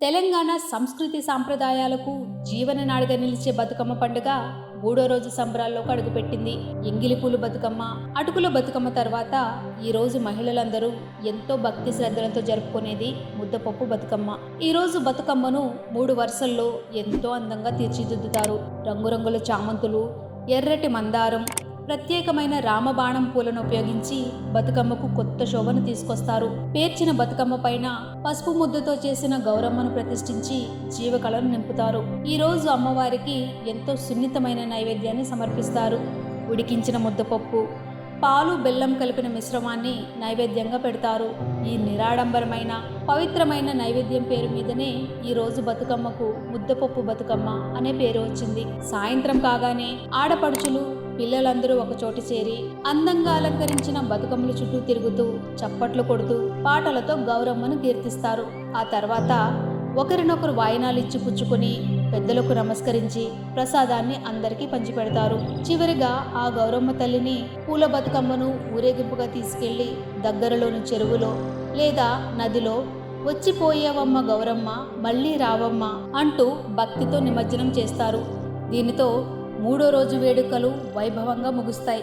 తెలంగాణ సంస్కృతి సాంప్రదాయాలకు జీవననాడిగా నిలిచే బతుకమ్మ పండుగ మూడో రోజు సంబరాల్లోకి అడుగుపెట్టింది ఎంగిలిపూలు బతుకమ్మ అటుకుల బతుకమ్మ తర్వాత ఈ రోజు మహిళలందరూ ఎంతో భక్తి శ్రద్ధలతో జరుపుకునేది ముద్దపప్పు బతుకమ్మ. ఈ రోజు బతుకమ్మను మూడు వరుసల్లో ఎంతో అందంగా తీర్చిదిద్దుతారు. రంగురంగుల చామంతులు ఎర్రటి మందారం ప్రత్యేకమైన రామబాణం పూలను ఉపయోగించి బతుకమ్మకు కొత్త శోభను తీసుకొస్తారు. పేర్చిన బతుకమ్మ పైన పసుపు ముద్దతో చేసిన గౌరమ్మను ప్రతిష్ఠించి జీవకళను నింపుతారు. ఈ రోజు అమ్మవారికి ఎంతో సున్నితమైన నైవేద్యాన్ని సమర్పిస్తారు. ఉడికించిన ముద్దపప్పు పాలు బెల్లం కలిపిన మిశ్రమాన్ని నైవేద్యంగా పెడతారు. ఈ నిరాడంబరమైన పవిత్రమైన నైవేద్యం పేరు మీదనే ఈ రోజు బతుకమ్మకు ముద్దపప్పు బతుకమ్మ అనే పేరు వచ్చింది. సాయంత్రం కాగానే ఆడపడుచులు పిల్లలందరూ ఒక చోటు చేరి అందంగా అలంకరించిన బతుకమ్మల చుట్టూ తిరుగుతూ చప్పట్లు కొడుతూ పాటలతో గౌరమ్మను కీర్తిస్తారు. ఆ తర్వాత ఒకరినొకరు వాయినాలు ఇచ్చి పుచ్చుకొని పెద్దలకు నమస్కరించి ప్రసాదాన్ని అందరికీ పంచిపెడతారు. చివరిగా ఆ గౌరమ్మ తల్లిని పూల బతుకమ్మను ఊరేగింపుగా తీసుకెళ్ళి దగ్గరలోని చెరువులో లేదా నదిలో వచ్చిపోయావమ్మ గౌరమ్మ మళ్ళీ రావమ్మ అంటూ భక్తితో నిమజ్జనం చేస్తారు. దీనితో మూడో రోజు వేడుకలు వైభవంగా ముగుస్తాయి.